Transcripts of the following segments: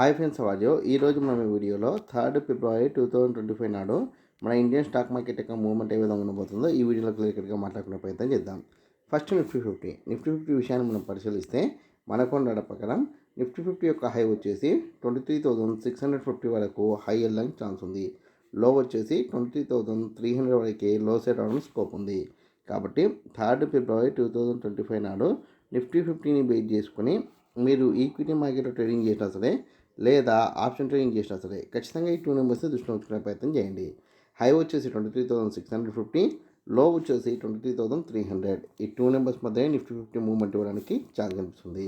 Hi friends వాజో ఈరోజు మనం ఈ వీడియోలో third February two thousand twenty five నాడు మన ఇండియన్ స్టాక్ మార్కెట్ యొక్క మూవ్మెంట్ ఏ విధంగా ఉండబోతుందో ఈ వీడియోలో క్లియర్గా మాట్లాడుకునే ప్రయత్నం చేద్దాం. First Nifty fifty Nifty fifty విషయాన్ని మనం పరిశీలిస్తే మనకొండ ప్రకారం నిఫ్టీ ఫిఫ్టీ యొక్క హై వచ్చేసి twenty three thousand six hundred fifty వరకు హై వెళ్ళడానికి ఛాన్స్ ఉంది. లో వచ్చేసి twenty three thousand three hundred వరకే లో సెట్ అవడం స్కోప్ ఉంది. కాబట్టి third February two thousand twenty five నాడు నిఫ్టీ ఫిఫ్టీని బేస్ చేసుకుని మీరు ఈక్విటీ మార్కెట్లో ట్రేడింగ్ చేసినా సరే లేదా ఆప్షన్ ట్రేడింగ్ చేసినా సరే ఖచ్చితంగా ఈ టూ నెంబర్స్ దృష్టిలో ఉంచుకునే ప్రయత్నం చేయండి. హై వచ్చేసి twenty three thousand six hundred fifty low వచ్చేసి twenty three thousand three hundred ఈ టూ నెంబర్స్ మధ్య నిఫ్టీ ఫిఫ్టీ మూవ్మెంట్ ఇవ్వడానికి ఛాన్స్ కనిపిస్తుంది.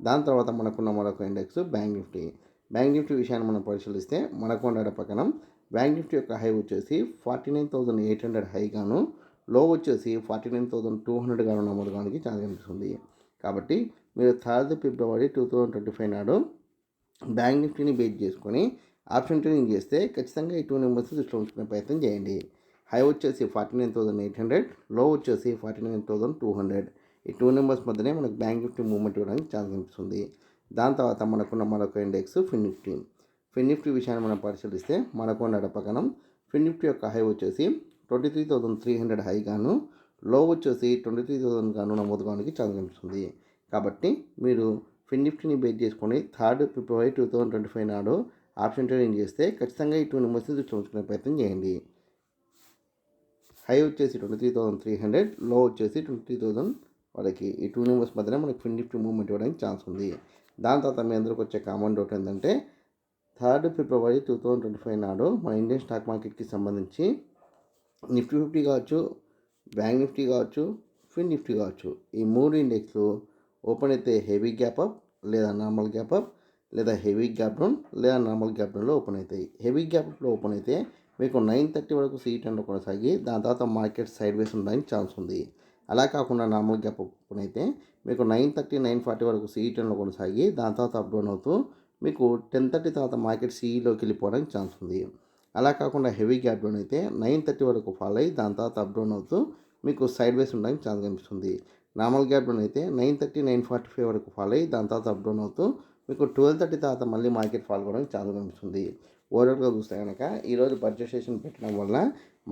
దాని తర్వాత మనకున్న మరొక index bank Nifty. Bank Nifty విషయాన్ని మనం పరిశీలిస్తే మనకు ఉండే ప్రకారం బ్యాంక్ నిఫ్టీ యొక్క హై వచ్చేసి forty nine thousand eight hundred హైగాను low వచ్చేసి ఫార్టీ నైన్ థౌసండ్ టూ హండ్రెడ్గా నమోదు కావడానికి ఛాన్స్ కనిపిస్తుంది. కాబట్టి మీరు third February two thousand twenty five నాడు బ్యాంక్ నిఫ్టీని బేస్ చేసుకొని ఆప్షన్ ట్రేడింగ్ చేస్తే ఖచ్చితంగా ఈ టూ నెంబర్స్ దృష్టిలో ఉంచుకునే ప్రయత్నం చేయండి. హై వచ్చేసి ఫార్టీ నైన్ థౌసండ్ ఎయిట్ హండ్రెడ్లో వచ్చేసి forty nine thousand two hundred. ఈ టూ నెంబర్స్ మధ్యనే మనకు బ్యాంక్ నిఫ్టీ మూవ్మెంట్ ఇవ్వడానికి ఛాన్స్ కనిపిస్తుంది. దాని తర్వాత మనకున్న మరొక index fin Nifty. Fin Nifty విషయాన్ని మనం పరిశీలిస్తే మనకు నడపకనం ఫిన్ నిఫ్టీ యొక్క హై వచ్చేసి twenty three thousand three hundred high గాను లో వచ్చేసి ట్వంటీ త్రీ థౌసండ్ గాను నమోదు కావడానికి ఛాన్స్ కనిపిస్తుంది. కాబట్టి మీరు ఫిన్ నిఫ్టీని బేస్ చేసుకొని third February two thousand twenty five నాడు ఆప్షన్ ట్రేడింగ్ చేస్తే ఖచ్చితంగా ఈ టూ నెంబర్స్ చూసుకునే ప్రయత్నం చేయండి. హై వచ్చేసి ట్వంటీ త్రీ థౌసండ్ త్రీ హండ్రెడ్లో వచ్చేసి ట్వంటీ త్రీ థౌసండ్ వాళ్ళకి ఈ టూ నెంబర్స్ మధ్యన మనకి ఫిన్ నిఫ్టీ మూవ్మెంట్ ఇవ్వడానికి ఛాన్స్ ఉంది. దాని తర్వాత మీ అందరికి వచ్చే కామన్ డౌట్ ఏంటంటే third February two thousand twenty five నాడు మన ఇండియన్ స్టాక్ మార్కెట్కి సంబంధించి నిఫ్టీ ఫిఫ్టీ కావచ్చు బ్యాంక్ నిఫ్టీ కావచ్చు ఫిన్ నిఫ్టీ కావచ్చు ఈ మూడు ఇండెక్స్లు ఓపెన్ అయితే హెవీ గ్యాప్ అప్ లేదా నార్మల్ గ్యాప్ అప్ లేదా హెవీ గ్యాప్ డౌన్ లేదా నార్మల్ గ్యాప్ డౌన్లో ఓపెన్ అవుతాయి హెవీ గ్యాప్ అప్లో ఓపెన్ అయితే మీకు నైన్ థర్టీ వరకు సీట్ అండ్ కొనసాగి దాని తర్వాత మార్కెట్ సైడ్ వేస్ ఉండడానికి ఛాన్స్ ఉంది. అలా కాకుండా నార్మల్ గ్యాప్ ఓపెన్ అయితే మీకు నైన్ థర్టీ నైన్ ఫార్టీ వరకు సీట్ టెన్లో కొనసాగి దాని తర్వాత అప్ డౌన్ అవుతూ మీకు టెన్ థర్టీ తర్వాత మార్కెట్ సీఈలోకి వెళ్ళిపోవడానికి ఛాన్స్ ఉంది. అలా కాకుండా హెవీ గ్యాప్ డౌన్ అయితే నైన్ థర్టీ వరకు ఫాలో అయ్యి దాని తర్వాత అప్ డౌన్ అవుతూ మీకు సైడ్ వేస్ ఉండడానికి ఛాన్స్ కనిపిస్తుంది. నార్మల్ గ్యాప్ డౌన్ అయితే nine thirty nine forty five వరకు ఫాల్ అయ్యి దాని తర్వాత అప్ డౌన్ అవుతూ మీకు ట్వెల్వ్ థర్టీ తర్వాత మళ్ళీ మార్కెట్ ఫాల్ కావడానికి ఛాన్స్ కనిపిస్తుంది. ఓవరాల్గా చూస్తే కనుక ఈరోజు బడ్జెట్ సెషన్ పెట్టడం వల్ల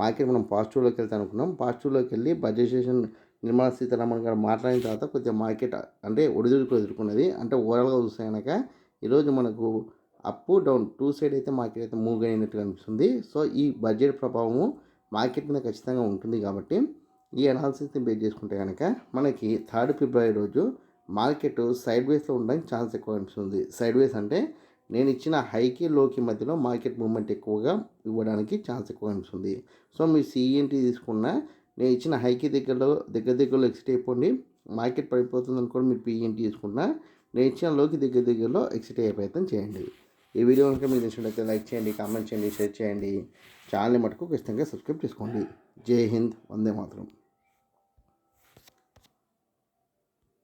మార్కెట్ మనం పాజిటివ్లోకి వెళ్తా అనుకున్నాం. పాజిటివ్లోకి వెళ్ళి బడ్జెట్ సెషన్ నిర్మలా సీతారామన్ గారు మాట్లాడిన తర్వాత కొద్దిగా మార్కెట్ అంటే ఒడిదుడుకు ఎదుర్కొన్నది. అంటే ఓవరాల్గా చూస్తే కనుక ఈరోజు మనకు అప్ డౌన్ టూ సైడ్ అయితే మార్కెట్ అయితే మూవ్ అయినట్టు కనిపిస్తుంది సో ఈ బడ్జెట్ ప్రభావము మార్కెట్ మీద ఖచ్చితంగా ఉంటుంది కాబట్టి ఈ అనాలిసిస్ని బేస్ చేసుకుంటే కనుక మనకి థర్డ్ ఫిబ్రవరి రోజు మార్కెట్ సైడ్ వేస్లో ఉండడానికి ఛాన్స్ ఎక్కువ అనిపిస్తుంది. సైడ్ వేస్ అంటే నేను ఇచ్చిన హైకి లోకి మధ్యలో మార్కెట్ మూమెంట్ ఎక్కువగా ఇవ్వడానికి ఛాన్స్ ఎక్కువ అనిపిస్తుంది. సో మీరు సిఎన్టీ తీసుకున్న నేను ఇచ్చిన హైకి దగ్గరలో దగ్గర దగ్గరలో ఎక్సిట్ అయిపోండి. మార్కెట్ పడిపోతుంది అనుకోండి మీరు పిఎన్టీ తీసుకున్నా నేను ఇచ్చిన లోకి దగ్గర దగ్గరలో ఎక్సిట్ అయ్యే ప్రయత్నం చేయండి. ఈ వీడియో కనుక మీకు నచ్చినట్లయితే లైక్ చేయండి కామెంట్ చేయండి షేర్ చేయండి. ఛానల్ని మటుకు ఖచ్చితంగా సబ్స్క్రైబ్ చేసుకోండి. జై హింద్ వందే మాత్రం.